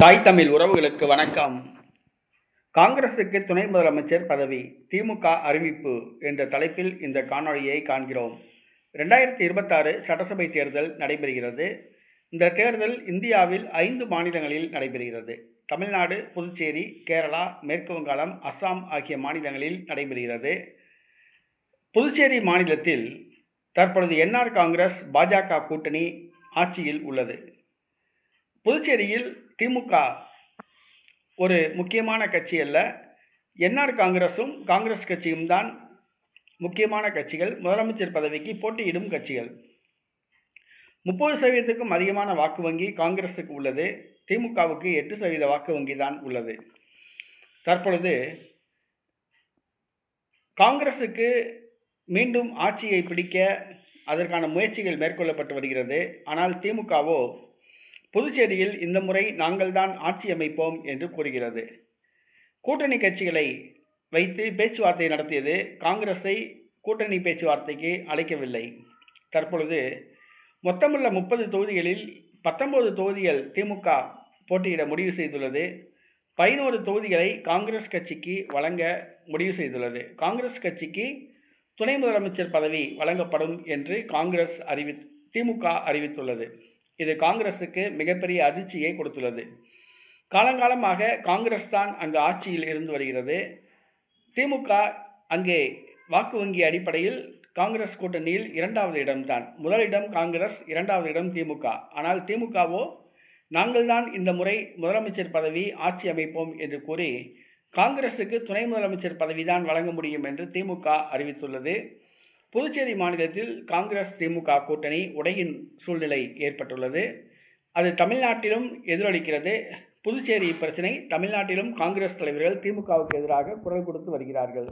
தாய் தமிழ் உறவுகளுக்கு வணக்கம். காங்கிரசுக்கு துணை முதலமைச்சர் பதவி திமுக அறிவிப்பு என்ற தலைப்பில் இந்த காணொளியை காண்கிறோம். ரெண்டாயிரத்தி இருபத்தாறு சட்டசபை தேர்தல் நடைபெறுகிறது. இந்த தேர்தல் இந்தியாவில் ஐந்து மாநிலங்களில் நடைபெறுகிறது. தமிழ்நாடு புதுச்சேரி கேரளா மேற்கு வங்காளம் அஸ்ஸாம் ஆகிய மாநிலங்களில் நடைபெறுகிறது. புதுச்சேரி மாநிலத்தில் தற்பொழுது என்ஆர் காங்கிரஸ் பாஜக கூட்டணி ஆட்சியில் உள்ளது. புதுச்சேரியில் திமுக ஒரு முக்கியமான கட்சி அல்ல. என்ஆர் காங்கிரஸும் காங்கிரஸ் கட்சியும் தான் முக்கியமான கட்சிகள். முதலமைச்சர் பதவிக்கு போட்டியிடும் கட்சிகள். முப்பது சதவீதத்துக்கும் அதிகமான வாக்கு வங்கி காங்கிரஸுக்கு உள்ளது. திமுகவுக்கு எட்டு சதவீத வாக்கு வங்கி தான் உள்ளது. தற்பொழுது காங்கிரஸுக்கு மீண்டும் ஆட்சியை பிடிக்க அதற்கான முயற்சிகள் மேற்கொள்ளப்பட்டு வருகிறது. ஆனால் திமுகவோ புதுச்சேரியில் இந்த முறை நாங்கள்தான் ஆட்சி அமைப்போம் என்று கூறுகிறது. கூட்டணி கட்சிகளை வைத்து பேச்சுவார்த்தை நடத்தியது காங்கிரஸை கூட்டணி பேச்சுவார்த்தைக்கு அழைக்கவில்லை. தற்பொழுது மொத்தமுள்ள முப்பது தொகுதிகளில் பத்தொன்பது தொகுதிகள் திமுக போட்டியிட முடிவு செய்துள்ளது. பதினோரு தொகுதிகளை காங்கிரஸ் கட்சிக்கு வழங்க முடிவு செய்துள்ளது. காங்கிரஸ் கட்சிக்கு துணை முதலமைச்சர் பதவி வழங்கப்படும் என்று காங்கிரஸ் அறிவி திமுக அறிவித்துள்ளது. இது காங்கிரசுக்கு மிகப்பெரிய அதிர்ச்சியை கொடுத்துள்ளது. காலங்காலமாக காங்கிரஸ் தான் அங்கு ஆட்சியில் இருந்து வருகிறது. திமுக அங்கே வாக்கு வங்கி அடிப்படையில் காங்கிரஸ் கூட்டணியில் இரண்டாவது இடம்தான். முதலிடம் காங்கிரஸ் இரண்டாவது இடம் திமுக. ஆனால் திமுகவோ நாங்கள் தான் இந்த முறை முதலமைச்சர் பதவி ஆட்சி அமைப்போம் என்று கூறி காங்கிரசுக்கு துணை முதலமைச்சர் பதவிதான் வழங்க முடியும் என்று திமுக அறிவித்துள்ளது. புதுச்சேரி மாநிலத்தில் காங்கிரஸ் திமுக கூட்டணி உடையின் சூழ்நிலை ஏற்பட்டுள்ளது. அது தமிழ்நாட்டிலும் எதிரொலிக்கிறது. புதுச்சேரி பிரச்சனை தமிழ்நாட்டிலும் காங்கிரஸ் தலைவர்கள் திமுகவுக்கு எதிராக குரல் கொடுத்து வருகிறார்கள்.